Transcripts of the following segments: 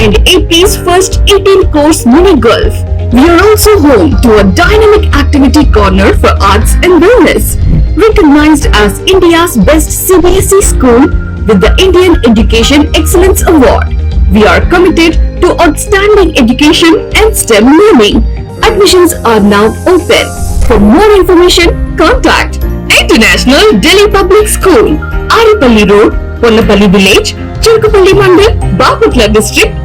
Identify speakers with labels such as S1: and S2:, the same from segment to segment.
S1: and AP's first 18-course mini golf. We are also home to a dynamic activity corner for arts and wellness, recognized as India's best CBSE school with the Indian Education Excellence Award. We are committed to outstanding education and STEM learning. Admissions are now open. For more information, contact International Delhi Public School, Aripalli Road, Ponnapalli Village, Chirkupalli Mandal, Bapatla District,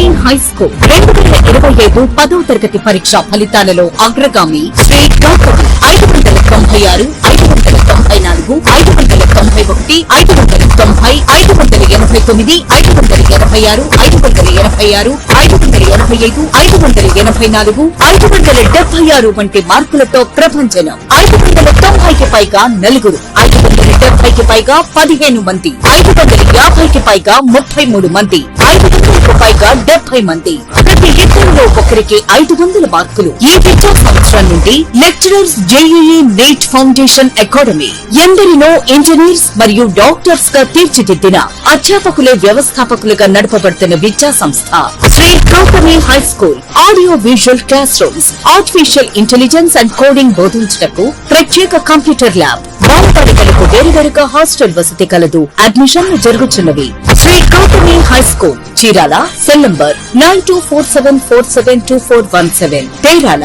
S2: Sri high school రెండు వేల ఇరవై ఐదు పదో తరగతి పరీక్ష ఫలితాలలో అగ్రగామి శ్రీ గౌతమి ఐదు వందల తొంభై ఆరు ఐదు వందల తొంభై నాలుగు ఐదు వందల తొంభై ఒకటి ఐదు వందల తొంభై ఐదు వందల ఎనభై తొమ్మిది ఐదు వందల ఎనభై ఆరు ఐదు వందల ఎనభై ఆరు ఐదు వందల ఎనభై ఐదు ఐదు వందల ఎనభై నాలుగు ఐదు వందల డెబ్బై ఆరు వంటి మార్కులతో ప్రపంచం ఐదు వందల తొంభైకి పైగా నలుగురు ఐదు వందల డెబ్బైకి పైగా పదిహేను మంది ఐదు వందల యాభైకి పైగా ముప్పై మూడు మంది ఐదు వందలకు పైగా డెబ్బై మంది. ప్రతి ఇద్దరిలో ఒకరికి ఐదు వందల మార్కులు. ఈ విద్యా సంవత్సరం నుండి lecturers JEE NEET foundation academy ఎందరినో ఇంజనీర్స్ మరియు డాక్టర్స్గా తీర్చిదిద్దిన అధ్యాపకులే వ్యవస్థాపకులుగా నడపబడుతున్న విద్యా సంస్థ. Sri Gautami high school audio visual class rooms artificial intelligence and coding బోధించటకు ప్రత్యేక కంప్యూటర్ ల్యాబ్ బాలబాలికలకు వేరువేరుగా హాస్టల్ వసతి కలదు అడ్మిషన్లు జరుగుతున్నవి Sri Gautami high school Chirala cell number nine two four seven four seven two four one seven తేరాల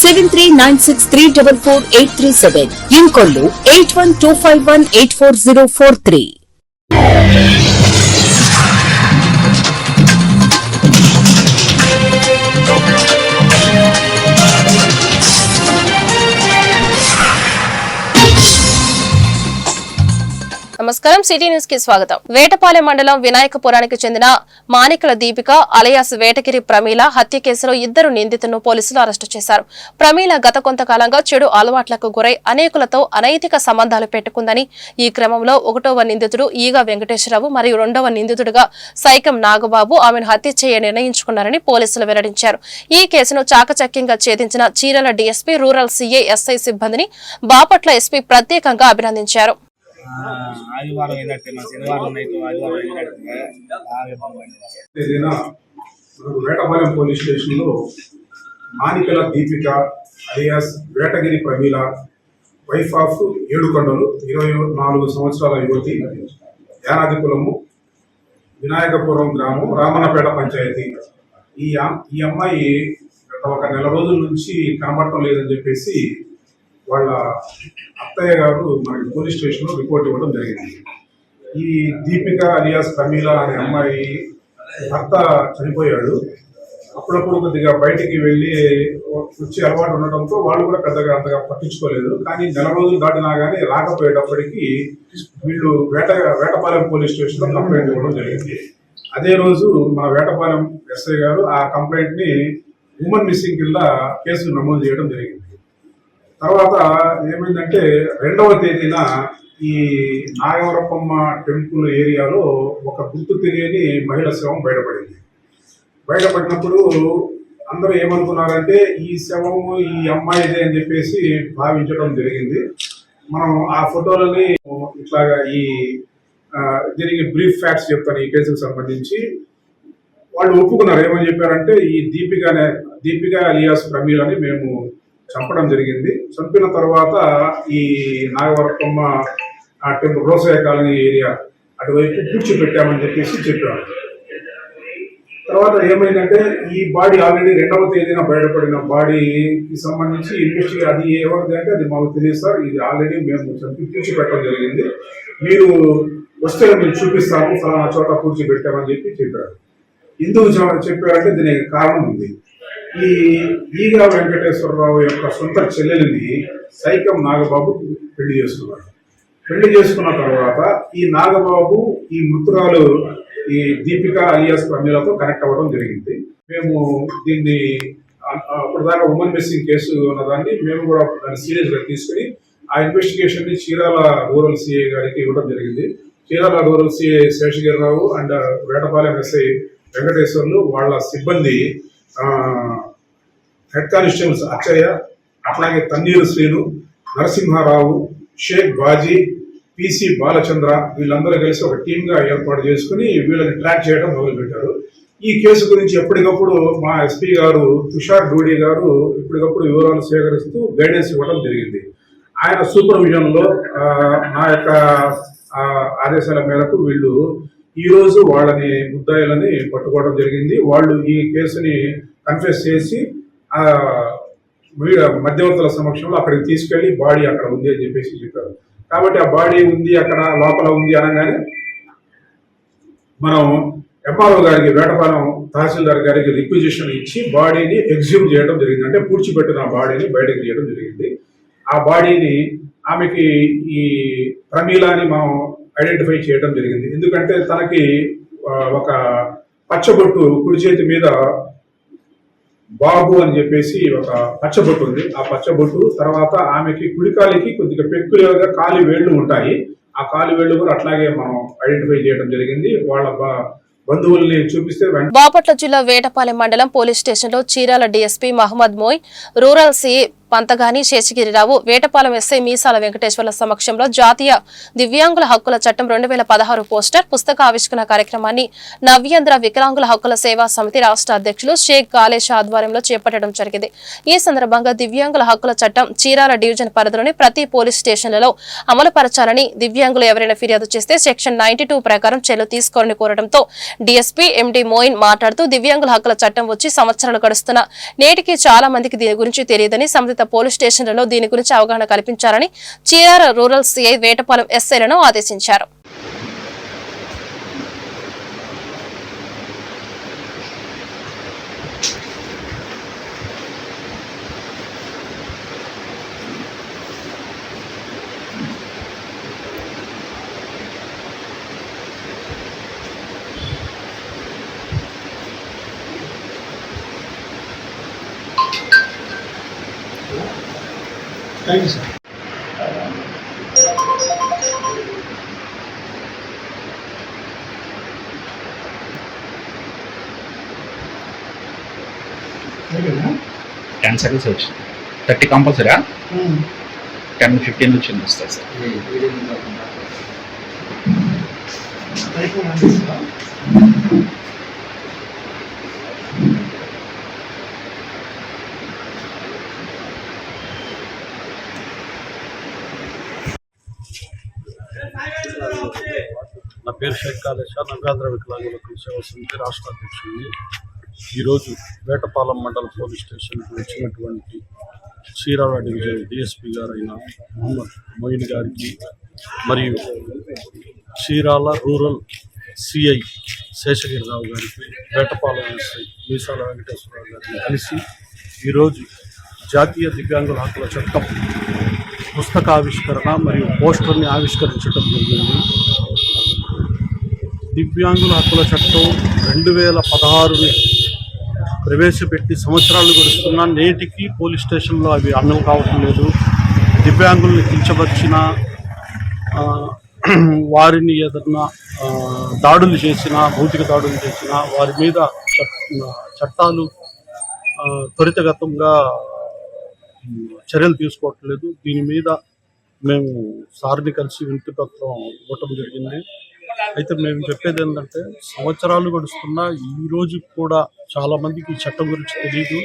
S2: seven three nine six three double four eight three seven Inkollu eight one two five one eight four zero four three
S3: నమస్కారం. City న్యూస్కి స్వాగతం. వేటపాలెం మండలం వినాయకపురానికి చెందిన Manikala Deepika alias Vetagiri Pramila హత్య కేసులో ఇద్దరు నిందితులను పోలీసులు అరెస్టు చేశారు. ప్రమీల గత కొంతకాలంగా చెడు అలవాట్లకు గురై అనేకులతో అనైతిక సంబంధాలు పెట్టుకుందని ఈ క్రమంలో ఒకటవ నిందితుడు ఈగ వెంకటేశ్వరరావు మరియు రెండవ నిందితుడుగా సైకం నాగబాబు ఆమెను హత్య చేయ నిర్ణయించుకున్నారని పోలీసులు వెల్లడించారు. ఈ కేసును చాకచక్యంగా ఛేదించిన చీరల డీఎస్పీ రూరల్ సీఏ ఎస్ఐ సిబ్బందిని బాపట్ల ఎస్పీ ప్రత్యేకంగా అభినందించారు.
S4: ఆదివారం ఏంటంటే మన శనివారం నైట్ ఆదివారం ఏంటంటే బాగా
S5: వేటపాలెం పోలీస్ స్టేషన్లో మానికల Deepika alias Vetagiri Pramila wife of Yedukondalu ఇరవై నాలుగు సంవత్సరాల యువతి యానాది కులము వినాయకపురం గ్రామం రామన్నపేట పంచాయతీ. ఈ ఈ అమ్మాయి గత ఒక నెల రోజుల నుంచి కనబడటం లేదని చెప్పేసి వాళ్ళ అత్తయ్య గారు మనకి పోలీస్ స్టేషన్లో రిపోర్ట్ ఇవ్వడం జరిగింది. ఈ దీపిక అలియాస్ ప్రమీల అనే అమ్మాయి భర్త చనిపోయాడు. అప్పుడప్పుడు కొద్దిగా బయటికి వెళ్ళి వచ్చి అలవాటు ఉండడంతో వాళ్ళు కూడా పెద్దగా అంతగా పట్టించుకోలేదు. కానీ నెల రోజులు దాటినా కానీ రాకపోయేటప్పటికీ వీళ్ళు వేట వేటపాలెం పోలీస్ స్టేషన్లో కంప్లైంట్ ఇవ్వడం జరిగింది. అదే రోజు మన వేటపాలెం ఎస్ఐ గారు ఆ కంప్లైంట్ని ఉమెన్ మిస్సింగ్ కింద కేసు నమోదు చేయడం జరిగింది. తర్వాత ఏమైందంటే రెండవ తేదీన ఈ నాగవరపమ్మ టెంపుల్ ఏరియాలో ఒక గుర్తు తెలియని మహిళ శవం బయటపడింది. బయటపడినప్పుడు అందరూ ఏమనుకున్నారంటే ఈ శవం ఈ అమ్మాయిదే అని చెప్పేసి భావించడం జరిగింది. మనం ఆ ఫోటోలని ఇట్లాగా ఈ దీనికి బ్రీఫ్ ఫ్యాక్ట్స్ చెప్తాను ఈ కేసుకు సంబంధించి. వాళ్ళు ఒప్పుకున్నారు. ఏమని చెప్పారంటే ఈ దీపిక అనే దీపిక అలియాస్ ప్రమీల్ అని మేము చంపడం జరిగింది. చంపిన తర్వాత ఈ నాగవరకమ్మ ఆ టెంపుల్ రోసయ్య కాలనీ ఏరియా అటువైపు పూడ్చిపెట్టామని చెప్పేసి చెప్పారు. తర్వాత ఏమైందంటే ఈ బాడీ ఆల్రెడీ రెండవ తేదీన బయటపడిన బాడీకి సంబంధించి ఇన్వెస్టిగేట్ అది ఎవరిది అంటే అది మాకు తెలియదు సార్. ఇది ఆల్రెడీ మేము చంపి పూడ్చిపెట్టడం జరిగింది. మీరు వస్తే మేము చూపిస్తాము ఫలానా చోట పూడ్చిపెట్టామని చెప్పి చెప్పారు. ఎందుకు చె- చెప్పారంటే దీనికి కారణం ఉంది. ఈ ఈగా వెంకటేశ్వరరావు యొక్క సొంత చెల్లెలిని సైకం నాగబాబు పెళ్ళి చేసుకున్నాడు. పెళ్ళి చేసుకున్న తర్వాత ఈ నాగబాబు ఈ మృతురాలు ఈ దీపిక అలియాస్ ప్రమీలతో కనెక్ట్ అవ్వడం జరిగింది. మేము దీన్ని అప్పటిదాకా ఉమెన్ మిస్సింగ్ కేసు ఉన్నదాన్ని మేము కూడా దాన్ని సీరియస్గా తీసుకుని ఆ ఇన్వెస్టిగేషన్ని చీరాల రూరల్ సిఐ గారికి ఇవ్వడం జరిగింది. Chirala rural CI Seshagiri Rao and uh, Vetapalem SI Venkateswarlu వాళ్ళ సిబ్బంది హెడ్ కానిస్టేబుల్స్ అచ్చయ్య అట్లాగే తన్నీరు శ్రీను నరసింహారావు షేక్ బాజీ పిసి బాలచంద్ర వీళ్ళందరూ కలిసి ఒక టీమ్గా ఏర్పాటు చేసుకుని వీళ్ళని ట్రాక్ చేయడం మొదలుపెట్టారు. ఈ కేసు గురించి ఎప్పటికప్పుడు మా ఎస్పీ గారు తుషార్ డూడి గారు ఎప్పటికప్పుడు వివరాలు సేకరిస్తూ గైడెన్స్ ఇవ్వడం జరిగింది. ఆయన సూపర్విజన్లో నా యొక్క ఆదేశాల మేరకు వీళ్ళు ఈ రోజు వాళ్ళని ముద్దాయిలని పట్టుకోవడం జరిగింది. వాళ్ళు ఈ కేసుని కన్ఫెస్ చేసి మధ్యవర్తుల సమక్షంలో అక్కడికి తీసుకెళ్ళి బాడీ అక్కడ ఉంది అని చెప్పేసి చెప్పారు. కాబట్టి ఆ బాడీ ఉంది అక్కడ లోపల ఉంది అనగానే మనం ఎంఆర్ఓ గారికి వేటపాలెం తహసీల్దార్ గారికి రిక్విజిషన్ ఇచ్చి బాడీని ఎగ్జ్యూమ్ చేయడం జరిగింది. అంటే పూడ్చిపెట్టిన బాడీని బయటకు తీయడం జరిగింది. ఆ బాడీని ఆమెకి ఈ ప్రమీలాని మనం ఐడెంటిఫై చేయడం జరిగింది. ఎందుకంటే తనకి ఒక పచ్చబొట్టు కుడి చేతి మీద బాబు అని చెప్పేసి ఒక పచ్చబొట్టు ఉంది. ఆ పచ్చబొట్టు తర్వాత ఆమెకి కుడికాలికి కొద్దిగా పెక్కులుగా కాలి వేళ్ళు ఉంటాయి. ఆ కాలి వేళ్ళు కూడా అట్లాగే మనం ఐడెంటిఫై చేయడం జరిగింది. వాళ్ళ బంధువుల్ని చూపిస్తే
S3: బాపట్ల జిల్లా వేటపాలెం మండలం పోలీస్ స్టేషన్లో Chirala DSP Mohammed మోయ్ rural CI Panthagani Seshagiri Rao Vetapalem SI Meesala వెంకటేశ్వర్ల సమక్షంలో జాతీయ దివ్యాంగుల హక్కుల చట్టం రెండు వేల పదహారు పోస్టర్ పుస్తక ఆవిష్కరణ కార్యక్రమాన్ని నవ్యాంధ్ర వికలాంగుల హక్కుల సేవా సమితి రాష్ట్ర అధ్యక్షులు షేక్ కాలేష్ ఆధ్వర్యంలో చేపట్టడం జరిగింది. ఈ సందర్భంగా దివ్యాంగుల హక్కుల చట్టం చీరాల డివిజన్ పరిధిలోని ప్రతి పోలీస్ స్టేషన్లలో అమలు పరచాలని దివ్యాంగులు ఎవరైనా ఫిర్యాదు చేస్తే సెక్షన్ నైన్టీ ప్రకారం చర్యలు తీసుకోవాలని కోరడంతో డీఎస్పీ ఎండి మోయిన్ మాట్లాడుతూ దివ్యాంగుల హక్కుల చట్టం వచ్చి సంవత్సరాలు గడుస్తున్న నేటికి చాలా మందికి దీని గురించి తెలియదని సంబంధిత పోలీస్ స్టేషన్లలో దీని గురించి అవగాహన కల్పించాలని చీరాల రూరల్ సిఐ వేటపాలెం ఎస్ఐలను ఆదేశించారు.
S6: టెన్ సర్వీస్ వచ్చింది. థర్టీ కంపల్సరీ టెన్ ఫిఫ్టీన్ నుంచి వస్తుంది సార్
S7: నా పేరు షేక్ కాళేశ నవ్యాంధ్ర వికలాంగుల సేవా సమితి రాష్ట్ర అధ్యక్షుడిని ఈరోజు వేటపాలెం మండల పోలీస్ స్టేషన్కి వచ్చినటువంటి చీరాల డివిజన్ డిఎస్పీ గారైన మొహమ్మద్ మొయిన్ గారికి మరియు చీరాల రూరల్ సిఐ శేషగిరిరావు గారికి వేటపాలెం ఎస్ఐ మీసాల వెంకటేశ్వరరావు గారిని కలిసి ఈరోజు జాతీయ దివ్యాంగుల హక్కుల చట్టం పుస్తక ఆవిష్కరణ మరియు పోస్టర్ని ఆవిష్కరించడం జరిగింది. దివ్యాంగుల హక్కుల చట్టం రెండు వేల పదహారుని ప్రవేశపెట్టి సంవత్సరాలు గడుస్తున్నా నేటికి పోలీస్ స్టేషన్లో అవి అమలు కావటం లేదు. దివ్యాంగుల్ని కించపరిచిన వారిని ఏదన్నా దాడులు చేసిన భౌతిక దాడులు చేసిన వారి మీద చట్టాలు త్వరితగతంగా చర్యలు తీసుకోవట్లేదు దీని మీద మేము సార్ని కలిసి వింటుపత్రం ఇవ్వటం జరిగింది. అయితే మేము చెప్పేది ఏంటంటే సంవత్సరాలు గడుస్తున్నా ఈ రోజు కూడా చాలా మందికి ఈ చట్టం గురించి తెలియదు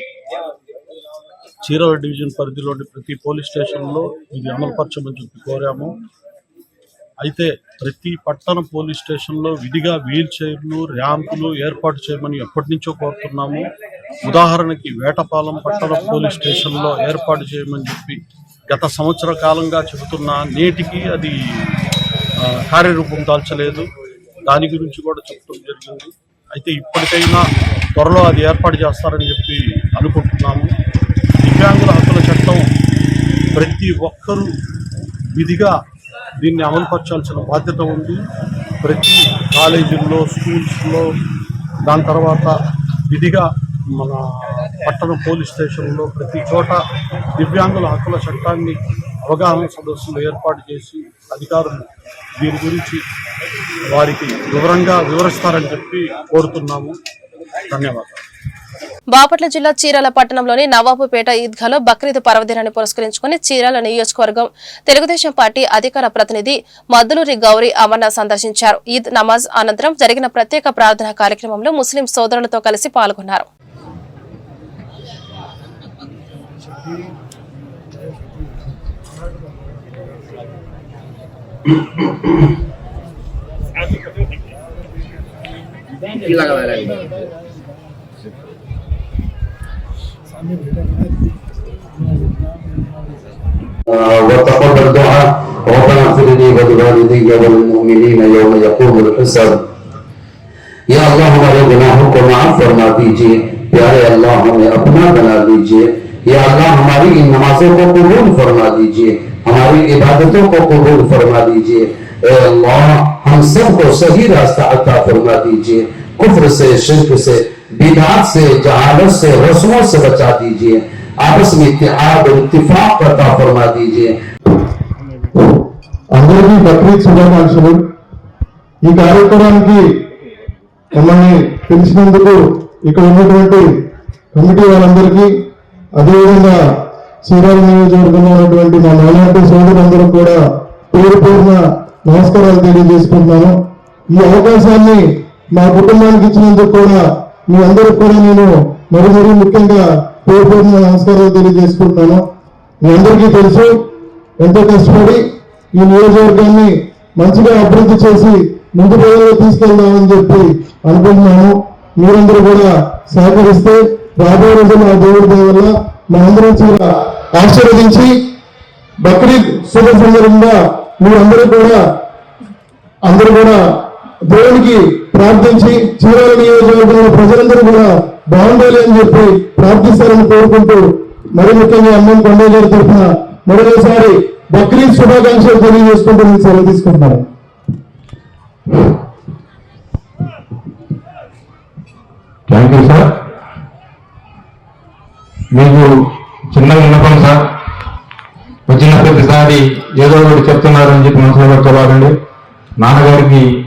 S7: చీరాల డివిజన్ పరిధిలోని ప్రతి పోలీస్ స్టేషన్లో ఇది అమలుపరచమని చెప్పి కోరాము. అయితే ప్రతి పట్టణ పోలీస్ స్టేషన్లో విడిగా వీల్ చైర్లు ర్యాంపులు ఏర్పాటు చేయమని ఎప్పటి నుంచో కోరుతున్నాము. ఉదాహరణకి వేటపాలెం పట్టణ పోలీస్ స్టేషన్లో ఏర్పాటు చేయమని చెప్పి గత సంవత్సర కాలంగా చెబుతున్నా నేటికి అది కార్యరూపం దాల్చలేదు. దాని గురించి కూడా చెప్పడం జరిగింది. అయితే ఇప్పటికైనా త్వరలో అది ఏర్పాటు చేస్తారని చెప్పి అనుకుంటున్నాము. దివ్యాంగుల హక్కుల చట్టం ప్రతి ఒక్కరూ విధిగా దీన్ని అమలుపరచాల్సిన బాధ్యత ఉంది. ప్రతి కాలేజీల్లో స్కూల్స్లో దాని తర్వాత విధిగా మన పట్టణ పోలీస్ స్టేషన్లో ప్రతి చోట దివ్యాంగుల హక్కుల చట్టాన్ని అవగాహన సదస్సులు ఏర్పాటు చేసి అధికారులు దీని గురించి వారికి వివరంగా వివరిస్తారని చెప్పి కోరుతున్నాము. ధన్యవాదాలు.
S3: బాపట్ల జిల్లా చీరాల పట్టణంలోని నవాబుపేట ఈద్గాలో బక్రీద్ పర్వదినాన్ని పురస్కరించుకుని చీరాల నియోజకవర్గం తెలుగుదేశం పార్టీ అధికార ప్రతినిధి మద్దులూరి గౌరీ అమర్నాథ్ సందర్శించారు. ఈద్ నమాజ్ అనంతరం జరిగిన ప్రత్యేక ప్రార్థనా కార్యక్రమంలో ముస్లిం సోదరులతో కలిసి పాల్గొన్నారు.
S8: কি লাগাবে লাগবে وتقبل دعاء ربنا اغفر لي ولوالدي وللمؤمنين يوم يقوم الحساب يا الله ہمارے گناہوں کو معاف فرما دیجیے پیارے اللہ ہمیں اپنا بنا دیجیے یا اللہ ہماری ان نمازوں کو قبول فرما دیجیے ہماری عبادتوں کو قبول فرما دیجیے اے اللہ، ہم سب کو صحیح راستہ عطا فرما دیجیے۔ کفر سے، شرک سے بیدات سے، جہالت سے، رسموں سے بچا دیجیے۔ آپس میں اتحاد اور اتفاق عطا فرما دیجیے۔
S9: అందరికీ బక్రీద్ శుభాకాంక్షలు ఈ కార్యక్రమానికి మమ్మల్ని పిలిచినందుకు ఇక్కడ ఉన్నటువంటి కమిటీ వాళ్ళందరికీ అదేవిధంగా శ్రీరాజు నియోజకవర్గంలో ఉన్నటువంటి మా మైనార్టీ సోదరులందరూ కూడా పేరు పేరున నమస్కారాలు తెలియజేసుకుంటున్నాను. ఈ అవకాశాన్ని మా కుటుంబానికి ఇచ్చినందుకు కూడా మీ అందరికి కూడా నేను మరి మరీ ముఖ్యంగా పేరు పేరున నమస్కారాలు తెలియజేసుకుంటున్నాను. మీ అందరికీ తెలుసు ఎంతో కష్టపడి ఈ నియోజకవర్గాన్ని మంచిగా అభివృద్ధి చేసి ముందు ప్రజల్లో తీసుకెళ్దామని చెప్పి అనుకుంటున్నాను. మీరందరూ కూడా సహకరిస్తే రాబోయే రోజుల్లో ఆ దేవుడి దయ వల్ల మా అందరం కూడా ఆశీర్వదించి బక్రీద్ శుభ సందర్భంగా మీరందరూ కూడా అందరూ కూడా దేవునికి ప్రార్థించి చీరాల నియోజకవర్గంలో ప్రజలందరూ కూడా బాగుండాలి అని చెప్పి ప్రార్థిస్తారని కోరుకుంటూ మరి ముఖ్యంగా అమ్మం కొండ గారి తరఫున మరొకసారి బక్రీద్ శుభాకాంక్షలు తెలియజేసుకుంటూ నేను సెలవు తీసుకుంటున్నాను.
S10: థ్యాంక్ యూ సార్ మీకు చిన్నగా విన్నపం సార్. వచ్చిన ప్రతిసారి ఏదో ఒకటి చెప్తున్నారని చెప్పి మనసులో పెట్టుకోవాలండి. నాన్నగారికి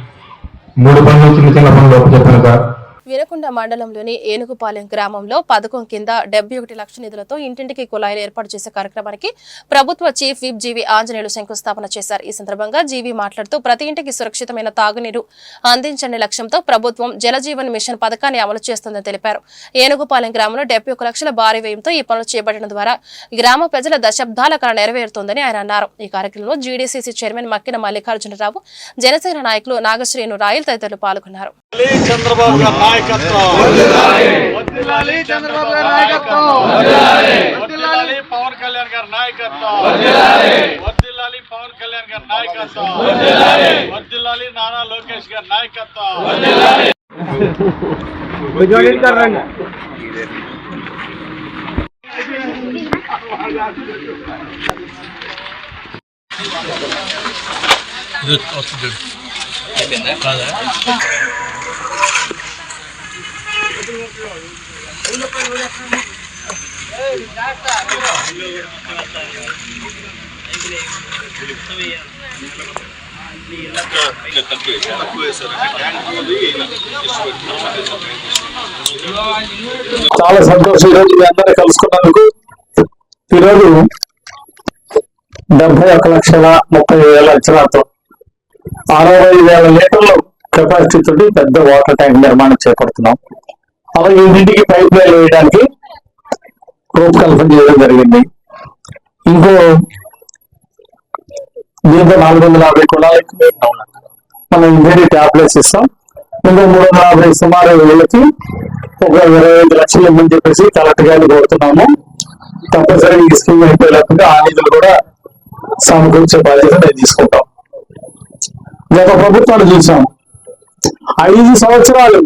S10: మూడు పనులు చిన్న చిన్న పనులు ఒక చెప్పాను సార్.
S3: వినకొండ మండలంలోని ఏనుగుపాలెం గ్రామంలో పథకం కింద డెబ్బై ఒకటి లక్షల నిధులతో ఇంటింటికి కుళాయిలు ఏర్పాటు చేసే కార్యక్రమానికి ప్రభుత్వ చీఫ్ విప్ జీవి ఆంజనేయులు శంకుస్థాపన చేశారు. ఈ సందర్భంగా జీవి మాట్లాడుతూ ప్రతి ఇంటికి సురక్షితమైన తాగునీరు అందించని లక్ష్యంతో ప్రభుత్వం జలజీవన్ మిషన్ పథకాన్ని అమలు చేస్తుందని తెలిపారు. ఏనుగుపాలెం గ్రామంలో డెబ్బై ఒక లక్షల భారీ వ్యయంతో ఈ పనులు చేపట్టడం ద్వారా గ్రామ ప్రజల దశాబ్దాల కళ నెరవేరుతోందని ఆయన అన్నారు. ఈ కార్యక్రమంలో జీడీసీసీ చైర్మన్ మక్కిన మల్లికార్జునరావు జనసేన నాయకులు నాగశ్రీను రాయల్ తదితరులు పాల్గొన్నారు.
S7: చంద్రబాబు నాయకత్వం వద్దిల్లాలి చంద్రబాబు గారి నాయకత్వం వద్దిల్లాలి పవన్ కళ్యాణ్ గారి నాయకత్వం వద్దిల్లాలి పవన్ కళ్యాణ్ గారి నాయకత్వం వద్దిల్లాలి నారా లోకేష్ గారి నాయకత్వం
S9: చాలా సంతోషం ఈరోజు మీ అందరూ కలుసుకున్నందుకు. ఈరోజు డెబ్బై ఒక లక్షల ముప్పై వేల అంచనాతో అరవై వేల లీటర్లు కెపాసిటీ తోటి పెద్ద వాటర్ ట్యాంక్ నిర్మాణం చేపడుతున్నాం. అలాగే ఇంటింటికి పైప్ లైన్ వేయడానికి రూపకల్పన చేయడం జరిగింది. ఇంకో
S11: దీంతో నాలుగు వందల యాభై కులాలకి మనం వేరే ట్యాబ్లెట్స్ ఇస్తాం ఇంకో మూడు వందల యాభై సుమారు వేలకి ఒక ఇరవై ఐదు లక్షలు ఇవ్వని చెప్పేసి కలెక్టర్ గారిని కోరుతున్నాము. తప్పనిసరిగా ఈ స్కీమ్ అయిపోయేటప్పుడు ఆ నిధులు కూడా సమకూర్చే బాధ్యత నేను తీసుకుంటాం. గత ప్రభుత్వాలు చూసాం. ఐదు సంవత్సరాలు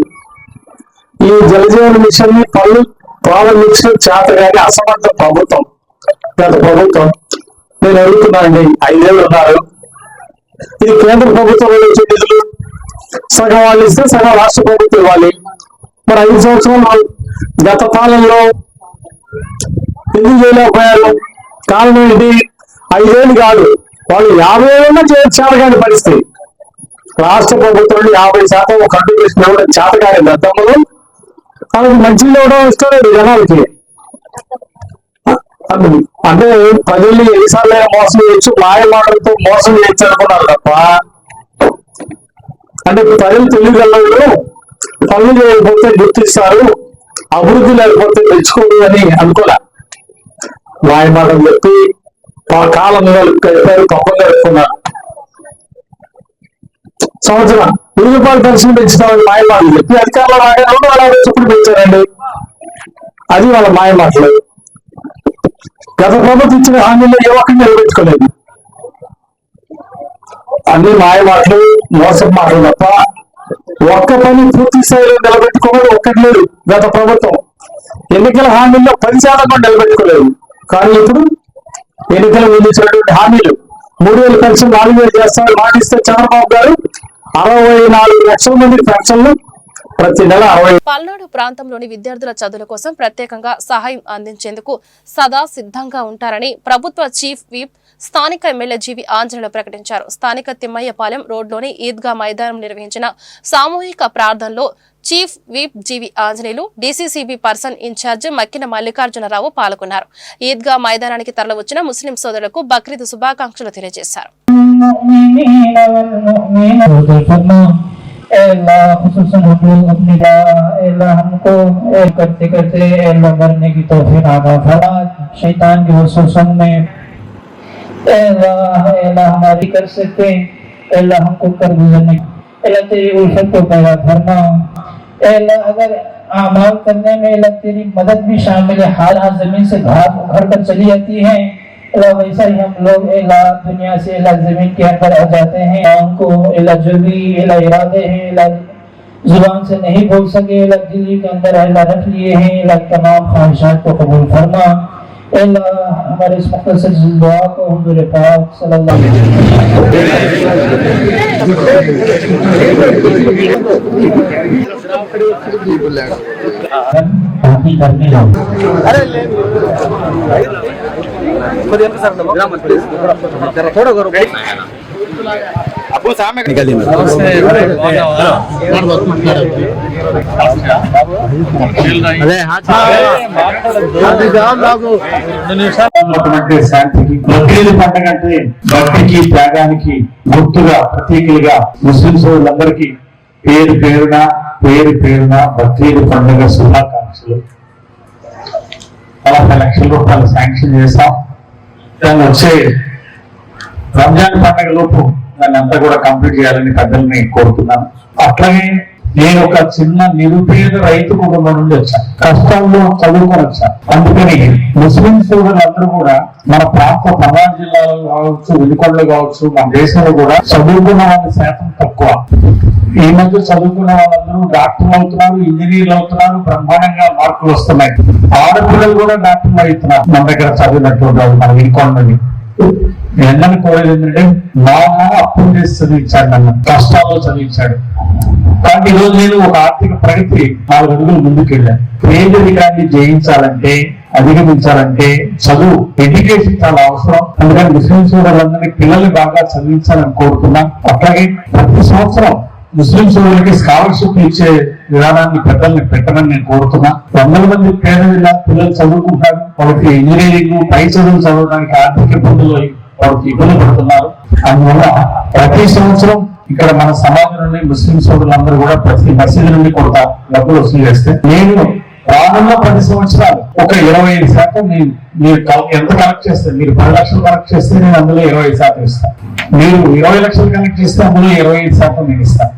S11: ఈ జలజీవన మిషన్ని పనులు ప్రారంభించడం చేత కానీ అసమర్థ ప్రభుత్వం. గత ప్రభుత్వం నేను అడుగుతున్నానండి ఐదేళ్ళు ఉన్నారు. ఇది కేంద్ర ప్రభుత్వం వచ్చే నిధులు సగం వాళ్ళు ఇస్తే సగం రాష్ట్ర ప్రభుత్వం ఇవ్వాలి. మరి ఐదు సంవత్సరాలు గత పాలనలో ఎందుకు చేయలేకపోయారు? కారణం ఏంటి? ఐదేళ్ళు కాదు వాళ్ళు యాభై ఏళ్ళన్నా చేతకాని పరిస్థితి. రాష్ట్ర ప్రభుత్వం యాభై శాతం ఒక అడ్డు చేసిన చేతకాని గతంలో వాళ్ళకి మంచి ఇవ్వడం ఇష్టం లేదు జనాలకి. అంటే ప్రజల్ని ఎన్నిసార్లు మోసం చేయొచ్చు మాయ మాటలతో మోసం చేయొచ్చు అనుకున్నారు తప్ప. అంటే ప్రజలు తెలియగలరు పనులు చేయకపోతే గుర్తిస్తారు అభివృద్ధి లేకపోతే తెచ్చుకోదు అని అనుకోలే. మాయ మాటలు చెప్పి కాలం కలిపారు కప్పం కలుపుకున్నారు సంవత్సరం. వెయ్యి రూపాయలు పెన్షన్ పెంచుతామని మాయ మాటలు చెప్పి అధికారంలో రాగానే రెండు వేల యాభై చొప్పులు పెంచారండి? అది వాళ్ళ మాయ మాటలు. గత ప్రభుత్వం ఇచ్చిన హామీలో ఏ ఒక్కరిని నిలబెట్టుకోలేదు. అన్ని మాయ మాటలు మోసం మాటలు తప్ప ఒక్క పని పూర్తి స్థాయిలో నిలబెట్టుకోవడం ఒక్కటి లేదు గత ప్రభుత్వం. ఎన్నికల హామీల్లో పది శాతం కూడా నిలబెట్టుకోలేదు. కానీ ఇప్పుడు ఎన్నికల విధించినటువంటి హామీలు మూడు వేలు పెన్షన్ నాలుగు వేలు చేస్తామని మాటిస్తే చంద్రబాబు గారు అరవై నాలుగు లక్షల మంది పెన్షన్లు ప్రతి నెల
S3: పల్నాడు ప్రాంతంలోని విద్యార్థుల చదువుల కోసం ప్రత్యేకంగా సహాయం అందించేందుకు సదా సిద్ధంగా ఉంటారని ప్రభుత్వ చీఫ్ విప్ స్థానిక ఎమ్మెల్యే జీవి ఆంజనేయులు ప్రకటించారు. స్థానిక తిమ్మయ్యపాలెం రోడ్లోని ఈద్గా మైదానం నిర్వహించిన సామూహిక ప్రార్థనలో chief whip G V Anjaneyulu DCCB person incharge Makkina Mallikarjuna Rao పాల్గొన్నారు. ఈద్గా మైదానానికి తరలివచ్చిన ముస్లిం సోదరులకు బక్రీద్ శుభాకాంక్షలు తెలియజేశారు.
S12: करते करते اے اللہ خصوصاً اے اللہ ہماری کر سکتے اے اللہ ہم کو کر گزرنے اللہ تیری الفت کو پیدا فرما اے اللہ اگر اعمال کرنے میں اللہ تیری مدد بھی شامل ہے حال حال زمین سے گھاس اکھڑ کر چلی جاتی ہے اللہ ویسا ہی ہم لوگ اللہ دنیا سے اللہ زمین کے اندر آ جاتے ہیں ہم کو اللہ جو بھی اللہ ارادے ہیں اللہ زبان سے نہیں بول سکے اللہ دل کے اندر اللہ رکھ لیے ہیں اللہ تمام خواہشات کو قبول فرما ہمارے اس مختصر دعا کو حضور پاک صلی اللہ علیہ وسلم
S11: تھوڑا کرو బక్రీద్ పండుగ అంటే భక్తికి త్యాగానికి గుర్తుగా ప్రతీకలుగా ముస్లిం సోదరులందరికీ పేరు పేరున పేరు పేరున బక్రీద్ పండుగ శుభాకాంక్షలు. నలభై లక్షల రూపాయలు శాంక్షన్ చేస్తాం దాన్ని వచ్చే రంజాన్ పండుగ లోపు దాన్నంతా కూడా కంప్లీట్ చేయాలని పెద్దల్ని కోరుతున్నాను. అట్లాగే నేను ఒక చిన్న నిరుపేద రైతు కుటుంబం నుండి వచ్చాను. కష్టాల్లో చదువుకొని వచ్చాను. అందుకని ముస్లిం సోదరులందరూ కూడా మన ప్రాంత పల్నాడు జిల్లాలో కావచ్చు వెనుకొండలు కావచ్చు మన దేశంలో కూడా చదువుకున్న వాళ్ళ శాతం తక్కువ. ఈ మధ్య చదువుకున్న వాళ్ళందరూ డాక్టర్లు అవుతున్నారు ఇంజనీర్లు అవుతున్నారు బ్రహ్మాండంగా మార్కులు వస్తున్నాయి. ఆడపిల్లలు కూడా డాక్టర్లు అవుతున్నారు. మన దగ్గర చదివినటువంటి వాళ్ళు మన వెనుకొండని. ఎండని కోరేది ఏంటంటే మా అప్పులు చేసి చదివించాడు నన్ను కష్టాల్లో చదివించాడు. కాబట్టి ఈరోజు నేను ఒక ఆర్థిక ప్రగతి నాలుగు అడుగులు ముందుకెళ్ళాను పేదరికాన్ని జయించాలంటే అధిగమించాలంటే చదువు ఎడ్యుకేషన్ చాలా అవసరం. అందుకని ముస్లిం సోదరులందరినీ పిల్లల్ని బాగా చదివించాలని కోరుతున్నాం. అట్లాగే ప్రతి సంవత్సరం ముస్లిం సోదరులకి స్కాలర్షిప్ ఇచ్చే విధానాన్ని పెద్దల్ని పెట్టమని నేను కోరుతున్నా. వందల మంది పేద పిల్లలు చదువుకుంటారు. వాళ్ళకి ఇంజనీరింగ్ పై చదువులు చదవడానికి ఆర్థిక ఇబ్బందులు వారికి ఇబ్బంది పడుతున్నారు. అందువల్ల ప్రతి సంవత్సరం ఇక్కడ మన సమాజం నుండి ముస్లిం సోదరులందరూ కూడా ప్రతి మసీదు నుండి కొంత డబ్బులు వసూలు చేస్తే నేను రానున్న పది సంవత్సరాలు ఒక ఇరవై ఐదు శాతం నేను మీరు ఎంత కలెక్ట్ చేస్తే మీరు పది లక్షలు కలెక్ట్ చేస్తే నేను అందులో ఇరవై ఐదు శాతం ఇస్తాను. మీరు ఇరవై లక్షలు కలెక్ట్ చేస్తే అందులో ఇరవై ఐదు శాతం నేను ఇస్తాను.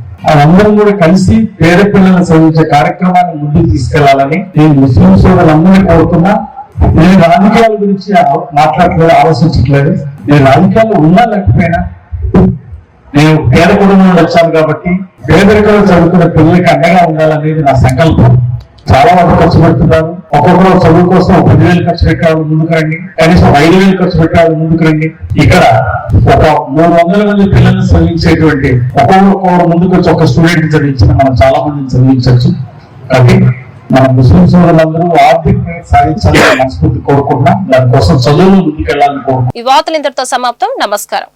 S11: అందరం కూడా కలిసి పేద పిల్లలను చదివించే కార్యక్రమాన్ని ముందుకు తీసుకెళ్ళాలని నేను ముస్లిం సోదరులందరినీ కోరుతున్నా. నేను రాజకీయాల గురించి ఆ- మాట్లాడట్లేదు ఆలోచించట్లేదు నేను రాజకీయాలు ఉన్నా లేకపోయినా నేను పేద కుటుంబం వచ్చాను కాబట్టి పేదరికంలో చదువుకున్న పిల్లలకి అండగా ఉండాలనేది నా సంకల్పం. చాలా మంది ఖర్చు పెడుతున్నారు. ఒక్కొక్కరు చదువు కోసం పదివేలు ఖర్చు పెట్టాలి ముందుకు రండి. కనీసం ఐదు వేలు ఖర్చు పెట్టాలి ముందుకు రండి. ఇక్కడ ఒక మూడు వందల మంది పిల్లల్ని చదివించేటువంటి ఒక్కొక్కరు ఒక్కొక్కరు ముందుకు వచ్చి ఒక స్టూడెంట్ చదివించిన మనం చాలా మందిని చదివించవచ్చు. కాబట్టి మన ముస్లింస్ వాళ్ళందరూ ఆర్థిక సాధించాలని మనస్ఫూర్తి కోరుకుంటున్నాం. దానికోసం చదువులు ముందుకెళ్ళాలని కోరుకుంటున్నాం.
S3: ఈ వార్తలు ఇంతటితో సమాప్తం. నమస్కారం.